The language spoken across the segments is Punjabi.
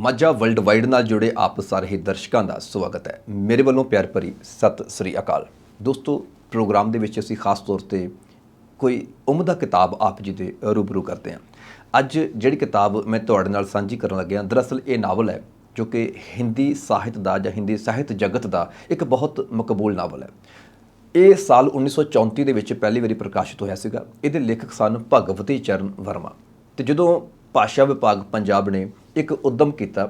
ਮਾਝਾ ਵਰਲਡ ਵਾਈਡ ਨਾਲ ਜੁੜੇ ਆਪ ਸਾਰੇ ਦਰਸ਼ਕਾਂ ਦਾ ਸਵਾਗਤ ਹੈ। ਮੇਰੇ ਵੱਲੋਂ ਪਿਆਰ ਭਰੀ ਸਤਿ ਸ੍ਰੀ ਅਕਾਲ। ਦੋਸਤੋ, ਪ੍ਰੋਗਰਾਮ ਦੇ ਵਿੱਚ ਅਸੀਂ ਖਾਸ ਤੌਰ ਤੇ ਕੋਈ ਉਮਦਾ ਕਿਤਾਬ ਆਪ ਜੀ ਦੇ ਰੂਬਰੂ ਕਰਦੇ ਹਾਂ। ਅੱਜ ਜਿਹੜੀ ਕਿਤਾਬ ਮੈਂ ਤੁਹਾਡੇ ਨਾਲ ਸਾਂਝੀ ਕਰਨ ਲੱਗਿਆ, ਦਰਅਸਲ ਇਹ ਨਾਵਲ ਹੈ, ਜੋ ਕਿ ਹਿੰਦੀ ਸਾਹਿਤ ਦਾ ਜਾਂ ਹਿੰਦੀ ਸਾਹਿਤ ਜਗਤ ਦਾ ਇੱਕ ਬਹੁਤ ਮਕਬੂਲ ਨਾਵਲ ਹੈ। ਇਹ ਸਾਲ 1934 ਦੇ ਵਿੱਚ ਪਹਿਲੀ ਵਾਰੀ ਪ੍ਰਕਾਸ਼ਿਤ ਹੋਇਆ ਸੀਗਾ। ਇਹਦੇ ਲੇਖਕ ਸਨ ਭਗਵਤੀ ਚਰਨ ਵਰਮਾ। ਤੇ ਜਦੋਂ ਭਾਸ਼ਾ ਵਿਭਾਗ ਪੰਜਾਬ ਨੇ ਇੱਕ ਉਦਮ ਕੀਤਾ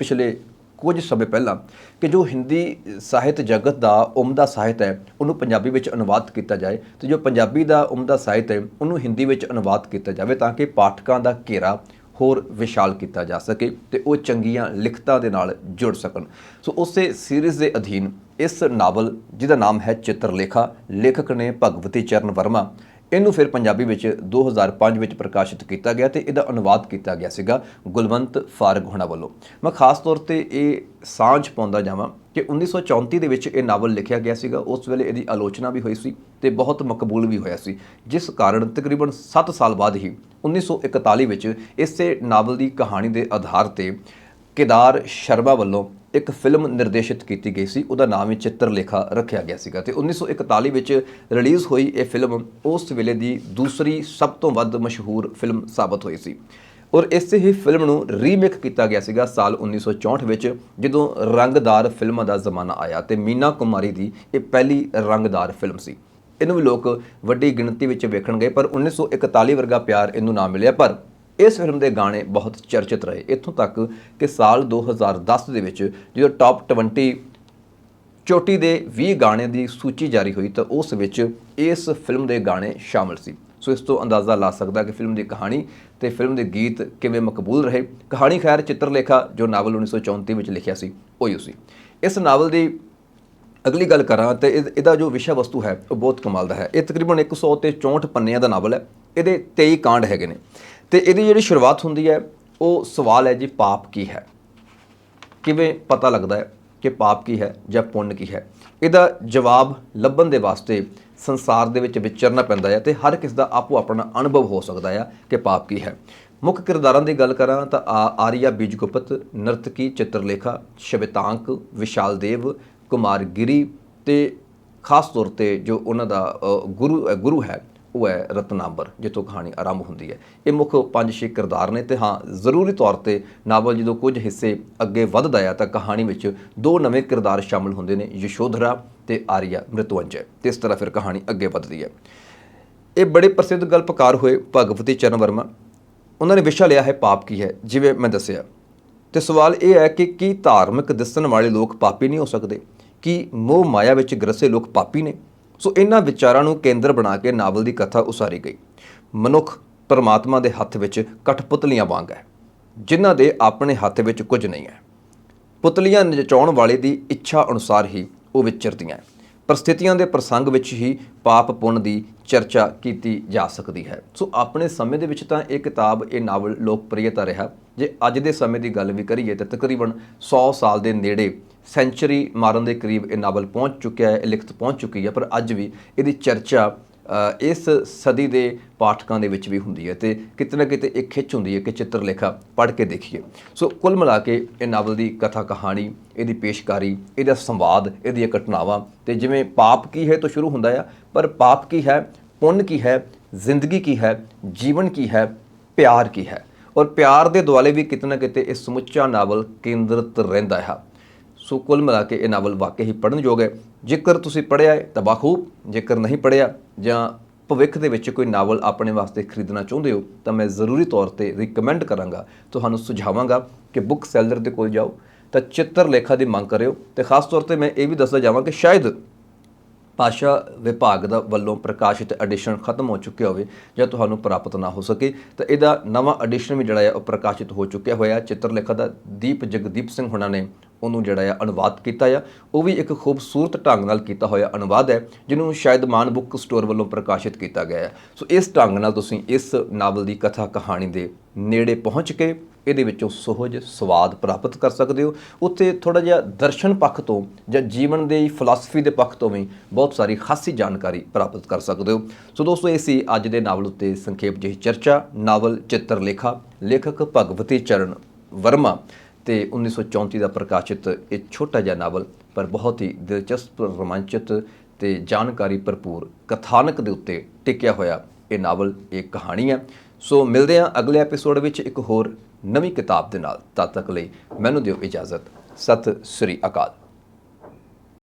ਪਿਛਲੇ ਕੁਝ ਸਮੇਂ ਪਹਿਲਾਂ ਕਿ ਜੋ ਹਿੰਦੀ ਸਾਹਿਤ ਜਗਤ ਦਾ ਉਮਦਾ ਸਾਹਿਤ ਹੈ, ਉਹਨੂੰ ਪੰਜਾਬੀ ਵਿੱਚ ਅਨੁਵਾਦ ਕੀਤਾ ਜਾਏ ਤੇ ਜੋ ਪੰਜਾਬੀ ਦਾ ਉਮਦਾ ਸਾਹਿਤ ਹੈ, ਉਹਨੂੰ ਹਿੰਦੀ ਵਿੱਚ ਅਨੁਵਾਦ ਕੀਤਾ ਜਾਵੇ ਤਾਂ ਕਿ ਪਾਠਕਾਂ ਦਾ ਘੇਰਾ ਹੋਰ ਵਿਸ਼ਾਲ ਕੀਤਾ ਜਾ ਸਕੇ ਤੇ ਉਹ ਚੰਗੀਆਂ ਲਿਖਤਾਂ ਦੇ ਨਾਲ ਜੁੜ ਸਕਣ। ਸੋ ਉਸੇ ਸੀਰੀਜ਼ ਦੇ ਅਧੀਨ ਇਸ ਨਾਵਲ, ਜਿਹਦਾ ਨਾਮ ਹੈ ਚਿੱਤਰਲੇਖਾ, ਲੇਖਕ ਨੇ ਭਗਵਤੀ ਚਰਨ ਵਰਮਾ ਇਹਨੂੰ ਫਿਰ ਪੰਜਾਬੀ ਵਿੱਚ 2005 ਵਿੱਚ ਪ੍ਰਕਾਸ਼ਿਤ ਕੀਤਾ ਗਿਆ ਤੇ ਇਹਦਾ ਅਨੁਵਾਦ ਕੀਤਾ ਗਿਆ ਸੀਗਾ ਗੁਲਵੰਤ ਫਾਰਗ ਹੋਣਾ ਵੱਲੋਂ। ਮੈਂ ਖਾਸ ਤੌਰ ਤੇ ਇਹ ਸਾਂਝ ਪਾਉਂਦਾ ਜਾਵਾਂ ਕਿ 1934 ਦੇ ਵਿੱਚ ਇਹ ਨਾਵਲ ਲਿਖਿਆ ਗਿਆ ਸੀਗਾ, ਉਸ ਵੇਲੇ ਇਹਦੀ ਆਲੋਚਨਾ ਵੀ ਹੋਈ ਸੀ ਤੇ ਬਹੁਤ ਮਕਬੂਲ ਵੀ ਹੋਇਆ ਸੀ, ਜਿਸ ਕਾਰਨ ਤਕਰੀਬਨ 7 ਸਾਲ ਬਾਅਦ ਹੀ 1941 ਵਿੱਚ ਇਸੇ ਨਾਵਲ ਦੀ ਕਹਾਣੀ ਦੇ ਆਧਾਰ ਤੇ ਕੇਦਾਰ ਸ਼ਰਮਾ ਵੱਲੋਂ ਇੱਕ ਫਿਲਮ ਨਿਰਦੇਸ਼ਿਤ ਕੀਤੀ ਗਈ ਸੀ। ਉਹਦਾ ਨਾਮ ਹੀ ਚਿੱਤਰਲੇਖਾ ਰੱਖਿਆ ਗਿਆ ਸੀਗਾ ਤੇ 1941 ਵਿੱਚ ਰਿਲੀਜ਼ ਹੋਈ ਇਹ ਫਿਲਮ ਉਸ ਵੇਲੇ ਦੀ ਦੂਸਰੀ ਸਭ ਤੋਂ ਵੱਧ ਮਸ਼ਹੂਰ ਫਿਲਮ ਸਾਬਤ ਹੋਈ ਸੀ। ਔਰ ਇਸੇ ਹੀ ਫਿਲਮ ਨੂੰ ਰੀਮੇਕ ਕੀਤਾ ਗਿਆ ਸੀਗਾ ਸਾਲ 1964 ਵਿੱਚ, ਜਦੋਂ ਰੰਗਦਾਰ ਫਿਲਮਾਂ ਦਾ ਜ਼ਮਾਨਾ ਆਇਆ ਤੇ ਮੀਨਾ ਕੁਮਾਰੀ ਦੀ ਇਹ ਪਹਿਲੀ ਰੰਗਦਾਰ ਫਿਲਮ ਸੀ। ਇਹਨੂੰ ਵੀ ਲੋਕ ਵੱਡੀ ਗਿਣਤੀ ਵਿੱਚ ਵੇਖਣ ਗਏ ਪਰ 1941 ਵਰਗਾ ਪਿਆਰ ਇਹਨੂੰ ਨਾ ਮਿਲਿਆ। ਪਰ ਇਸ ਫਿਲਮ ਦੇ ਗਾਣੇ ਬਹੁਤ ਚਰਚਿਤ ਰਹੇ। ਇੱਥੋਂ ਤੱਕ ਕਿ ਸਾਲ 2010 ਦੇ ਵਿੱਚ ਜਦੋਂ ਟਾਪ 20 ਚੋਟੀ ਦੇ 20 ਗਾਣਿਆਂ ਦੀ ਸੂਚੀ ਜਾਰੀ ਹੋਈ ਤਾਂ ਉਸ ਵਿੱਚ ਇਸ ਫਿਲਮ ਦੇ ਗਾਣੇ ਸ਼ਾਮਲ ਸੀ। ਸੋ ਇਸ ਤੋਂ ਅੰਦਾਜ਼ਾ ਲਾ ਸਕਦਾ ਕਿ ਫਿਲਮ ਦੀ ਕਹਾਣੀ ਤੇ ਫਿਲਮ ਦੇ ਗੀਤ ਕਿਵੇਂ ਮਕਬੂਲ ਰਹੇ। ਕਹਾਣੀ ਖੈਰ ਚਿੱਤਰਲੇਖਾ ਜੋ ਨਾਵਲ 1934 ਵਿੱਚ ਲਿਖਿਆ ਸੀ, ਉਹ ਸੀ ਇਸ ਨਾਵਲ ਦੀ ਅਗਲੀ ਗੱਲ ਕਰਾਂ ਤੇ ਇਹ- ਇਹਦਾ ਜੋ ਵਿਸ਼ਾ ਵਸਤੂ ਹੈ, ਉਹ ਬਹੁਤ ਕਮਾਲ ਦਾ ਹੈ। ਇਹ ਤਕਰੀਬਨ 100 ਤੇ 64 ਪੰਨਿਆਂ ਦਾ ਨਾਵਲ ਹੈ। ਇਹਦੇ 23 ਕਾਂਡ ਹੈਗੇ ਨੇ। ਤੇ ਇਹਦੀ ਜਿਹੜੀ ਸ਼ੁਰੂਆਤ ਹੁੰਦੀ ਹੈ, ਉਹ ਸਵਾਲ ਹੈ ਜੀ, ਪਾਪ ਕੀ ਹੈ? ਕਿਵੇਂ ਪਤਾ ਲੱਗਦਾ ਹੈ ਕਿ ਪਾਪ ਕੀ ਹੈ ਜਾਂ ਪੁੰਨ ਕੀ ਹੈ? ਇਹਦਾ ਜਵਾਬ ਲੱਭਣ ਦੇ ਵਾਸਤੇ ਸੰਸਾਰ ਦੇ ਵਿੱਚ ਵਿਚਰਨਾ ਪੈਂਦਾ ਹੈ ਤੇ ਹਰ ਕਿਸ ਦਾ ਆਪੋ ਆਪਣਾ ਅਨੁਭਵ ਹੋ ਸਕਦਾ ਹੈ ਕਿ ਪਾਪ ਕੀ ਹੈ। ਮੁੱਖ ਕਿਰਦਾਰਾਂ ਦੀ ਗੱਲ ਕਰਾਂ ਤਾਂ ਆਰੀਆ ਬੀਜਗੁਪਤ, ਨਰਤਕੀ, ਚਿੱਤਰਲੇਖਾ, ਸ਼ਬਿਤਾਂਕ, ਵਿਸ਼ਾਲ ਦੇਵ ਕੁਮਾਰ ਗਿਰੀ ਤੇ ਖਾਸ ਤੌਰ ਤੇ ਜੋ ਉਹਨਾਂ ਦਾ ਗੁਰੂ ਗੁਰੂ ਹੈ ਉਹ ਹੈ ਰਤਨਾਂਬਰ ਜਿੱਥੋਂ ਕਹਾਣੀ ਆਰੰਭ ਹੁੰਦੀ ਹੈ। ਇਹ ਮੁੱਖ ਪੰਜ ਛੇ ਕਿਰਦਾਰ ਨੇ ਤੇ ਹਾਂ, ਜ਼ਰੂਰੀ ਤੌਰ ਤੇ ਨਾਵਲ ਜਦੋਂ ਕੁਝ ਹਿੱਸੇ ਅੱਗੇ ਵੱਧਦਾ ਆ ਤਾਂ ਕਹਾਣੀ ਵਿੱਚ ਦੋ ਨਵੇਂ ਕਿਰਦਾਰ ਸ਼ਾਮਲ ਹੁੰਦੇ ਨੇ, ਯਸ਼ੋਧਰਾ ਤੇ ਆਰੀਆ ਮ੍ਰਿਤਵੰਜय ਤੇ ਇਸ ਤਰ੍ਹਾਂ ਫਿਰ ਕਹਾਣੀ ਅੱਗੇ ਵੱਧਦੀ ਹੈ। ਇਹ ਬੜੇ ਪ੍ਰਸਿੱਧ ਗਲਪਕਾਰ ਹੋਏ ਭਗਵਤੀ ਚਰਨ ਵਰਮਾ। ਉਹਨਾਂ ਨੇ ਵਿਸ਼ਾ ਲਿਆ ਹੈ, ਪਾਪ ਕੀ ਹੈ? ਜਿਵੇਂ ਮੈਂ ਦੱਸਿਆ। ਤੇ ਸਵਾਲ ਇਹ ਹੈ ਕਿ ਕੀ ਧਾਰਮਿਕ ਦਿਸਣ ਵਾਲੇ ਲੋਕ ਪਾਪੀ ਨਹੀਂ ਹੋ ਸਕਦੇ? ਕੀ ਮੋਹ ਮਾਇਆ ਵਿੱਚ ਗਰਸੇ ਲੋਕ ਪਾਪੀ ਨੇ? ਸੋ ਇਹਨਾਂ ਵਿਚਾਰਾਂ ਨੂੰ ਕੇਂਦਰ ਬਣਾ ਕੇ ਨਾਵਲ ਦੀ ਕਥਾ ਉਸਾਰੀ ਗਈ। ਮਨੁੱਖ ਪਰਮਾਤਮਾ ਦੇ ਹੱਥ ਵਿੱਚ ਕਠਪੁਤਲੀਆਂ ਵਾਂਗ ਹੈ, ਜਿਨ੍ਹਾਂ ਦੇ ਆਪਣੇ ਹੱਥ ਵਿੱਚ ਕੁਝ ਨਹੀਂ ਹੈ। ਪੁਤਲੀਆਂ ਨਚਾਉਣ ਵਾਲੇ ਦੀ ਇੱਛਾ ਅਨੁਸਾਰ ਹੀ ਉਹ ਵਿਚਰਦੀਆਂ ਪਰਿਸਥਿਤੀਆਂ ਦੇ ਪ੍ਰਸੰਗ ਵਿੱਚ ਹੀ ਪਾਪ ਪੁੰਨ ਦੀ ਚਰਚਾ ਕੀਤੀ ਜਾ ਸਕਦੀ ਹੈ। ਸੋ ਆਪਣੇ ਸਮੇਂ ਦੇ ਵਿੱਚ ਤਾਂ ਇਹ ਕਿਤਾਬ, ਇਹ ਨਾਵਲ ਲੋਕਪ੍ਰਿਯਤਾ ਰਿਹਾ। ਜੇ ਅੱਜ ਦੇ ਸਮੇਂ ਦੀ ਗੱਲ ਵੀ ਕਰੀਏ ਤਾਂ ਤਕਰੀਬਨ 100 ਸਾਲ ਦੇ ਨੇੜੇ ਸੈਂਚਰੀ ਮਾਰਨ ਦੇ ਕਰੀਬ ਇਹ ਨਾਵਲ ਪਹੁੰਚ ਚੁੱਕਿਆ ਹੈ, ਇਹ ਲਿਖਤ ਪਹੁੰਚ ਚੁੱਕੀ ਹੈ, ਪਰ ਅੱਜ ਵੀ ਇਹਦੀ ਚਰਚਾ ਇਸ ਸਦੀ ਦੇ ਪਾਠਕਾਂ ਦੇ ਵਿੱਚ ਵੀ ਹੁੰਦੀ ਹੈ ਤੇ ਕਿਤੇ ਨਾ ਕਿਤੇ ਇੱਕ ਖਿੱਚ ਹੁੰਦੀ ਹੈ ਕਿ ਚਿੱਤਰਲੇਖਾ ਪੜ੍ਹ ਕੇ ਦੇਖੀਏ। ਸੋ ਕੁੱਲ ਮਿਲਾ ਕੇ ਇਹ ਨਾਵਲ ਦੀ ਕਥਾ ਕਹਾਣੀ, ਇਹਦੀ ਪੇਸ਼ਕਾਰੀ, ਇਹਦਾ ਸੰਵਾਦ, ਇਹਦੀਆਂ ਘਟਨਾਵਾਂ ਤੇ ਜਿਵੇਂ ਪਾਪ ਕੀ ਹੈ ਤੋਂ ਸ਼ੁਰੂ ਹੁੰਦਾ ਆ, ਪਰ ਪਾਪ ਕੀ ਹੈ, ਪੁੰਨ ਕੀ ਹੈ, ਜ਼ਿੰਦਗੀ ਕੀ ਹੈ, ਜੀਵਨ ਕੀ ਹੈ, ਪਿਆਰ ਕੀ ਹੈ। ਔਰ ਪਿਆਰ ਦੇ ਦੁਆਲੇ ਵੀ ਕਿਤੇ ਨਾ ਕਿਤੇ ਇਹ ਸਮੁੱਚਾ ਨਾਵਲ ਕੇਂਦਰਿਤ ਰਹਿੰਦਾ ਹੈ ਸੋ ਕੁੱਲ ਮਿਲਾ ਕੇ ਇਹ ਨਾਵਲ ਵਾਕਈ ਹੀ ਪੜ੍ਹਨ ਯੋਗ ਹੈ। ਜੇਕਰ ਤੁਸੀਂ ਪੜ੍ਹਿਆ ਹੈ ਤਾਂ ਬਾਖੂਬ, ਜੇਕਰ ਨਹੀਂ ਪੜ੍ਹਿਆ ਜਾਂ ਭਵਿੱਖ ਦੇ ਵਿੱਚ ਕੋਈ ਨਾਵਲ ਆਪਣੇ ਵਾਸਤੇ ਖਰੀਦਣਾ ਚਾਹੁੰਦੇ ਹੋ, ਤਾਂ ਮੈਂ ਜ਼ਰੂਰੀ ਤੌਰ ਤੇ ਰਿਕਮੈਂਡ ਕਰਾਂਗਾ, ਤੁਹਾਨੂੰ ਸੁਝਾਵਾਂਗਾ ਕਿ ਬੁੱਕ ਸੈਲਰ ਦੇ ਕੋਲ ਜਾਓ, ਤਾਂ ਚਿੱਤਰ ਲੇਖਾ ਦੀ ਮੰਗ ਕਰਿਓ, ਤੇ ਖਾਸ ਤੌਰ ਤੇ ਮੈਂ ਇਹ ਵੀ ਦੱਸਦਾ ਜਾਵਾਂ ਕਿ ਸ਼ਾਇਦ ਭਾਸ਼ਾ ਵਿਭਾਗ ਦਾ ਵੱਲੋਂ ਪ੍ਰਕਾਸ਼ਿਤ ਐਡੀਸ਼ਨ ਖਤਮ ਹੋ ਚੁੱਕਿਆ ਹੋਵੇ ਜਾਂ ਤੁਹਾਨੂੰ ਪ੍ਰਾਪਤ ਨਾ ਹੋ ਸਕੇ, ਤਾਂ ਇਹਦਾ ਨਵਾਂ ਐਡੀਸ਼ਨ ਵੀ ਜਿਹੜਾ ਹੈ ਉਹ ਪ੍ਰਕਾਸ਼ਿਤ ਹੋ ਚੁੱਕਿਆ ਹੋਇਆ ਚਿੱਤਰਲੇਖਾ ਦਾ ਦੀਪ ਜਗਦੀਪ ਸਿੰਘ ਹੁਣਾਂ ਨੇ ਉਹਨੂੰ ਜਿਹੜਾ ਆ ਅਨੁਵਾਦ ਕੀਤਾ ਆ। ਉਹ ਵੀ ਇੱਕ ਖੂਬਸੂਰਤ ਢੰਗ ਨਾਲ ਕੀਤਾ ਹੋਇਆ ਅਨੁਵਾਦ ਹੈ, ਜਿਹਨੂੰ ਸ਼ਾਇਦ ਮਾਨ ਬੁੱਕ ਸਟੋਰ ਵੱਲੋਂ ਪ੍ਰਕਾਸ਼ਿਤ ਕੀਤਾ ਗਿਆ ਹੈ। ਸੋ ਇਸ ਢੰਗ ਨਾਲ ਤੁਸੀਂ ਇਸ ਨਾਵਲ ਦੀ ਕਥਾ ਕਹਾਣੀ ਦੇ ਨੇੜੇ ਪਹੁੰਚ ਕੇ ਇਹਦੇ ਵਿੱਚੋਂ ਸੋਹਜ ਸਵਾਦ ਪ੍ਰਾਪਤ ਕਰ ਸਕਦੇ ਹੋ। ਉੱਥੇ ਥੋੜਾ ਜਿਹਾ ਦਰਸ਼ਨ ਪੱਖ ਤੋਂ ਜਾਂ ਜੀਵਨ ਦੇ ਫਲਸਫੀ ਦੇ ਪੱਖ ਤੋਂ ਵੀ ਬਹੁਤ ਸਾਰੀ ਖਾਸੀ ਜਾਣਕਾਰੀ ਪ੍ਰਾਪਤ ਕਰ ਸਕਦੇ ਹੋ। ਸੋ ਦੋਸਤੋ, ਇਹ ਸੀ ਅੱਜ ਦੇ ਨਾਵਲ ਉੱਤੇ ਸੰਖੇਪ ਜਿਹੀ ਚਰਚਾ। ਨਾਵਲ ਚਿੱਤਰ ਲੇਖਾ, ਲੇਖਕ ਭਗਵਤੀ ਚਰਨ ਵਰਮਾ। ਤੇ 1934 ਦਾ ਪ੍ਰਕਾਸ਼ਿਤ ਇਹ ਛੋਟਾ ਜਿਹਾ ਨਾਵਲ ਪਰ ਬਹੁਤ ਹੀ ਦਿਲਚਸਪ, ਰੋਮਾਂਚਿਤ ਤੇ ਜਾਣਕਾਰੀ ਭਰਪੂਰ ਕਥਾਨਕ ਦੇ ਉੱਤੇ ਟਿਕਿਆ ਹੋਇਆ ਇਹ ਨਾਵਲ, ਇਹ ਕਹਾਣੀ ਹੈ। ਸੋ ਮਿਲਦੇ ਹਾਂ ਅਗਲੇ ਐਪੀਸੋਡ ਵਿੱਚ ਇੱਕ ਹੋਰ ਨਵੀਂ ਕਿਤਾਬ ਦੇ ਨਾਲ। ਤਦ ਤੱਕ ਲਈ ਮੈਨੂੰ ਦਿਓ ਇਜਾਜ਼ਤ। ਸਤਿ ਸ੍ਰੀ ਅਕਾਲ।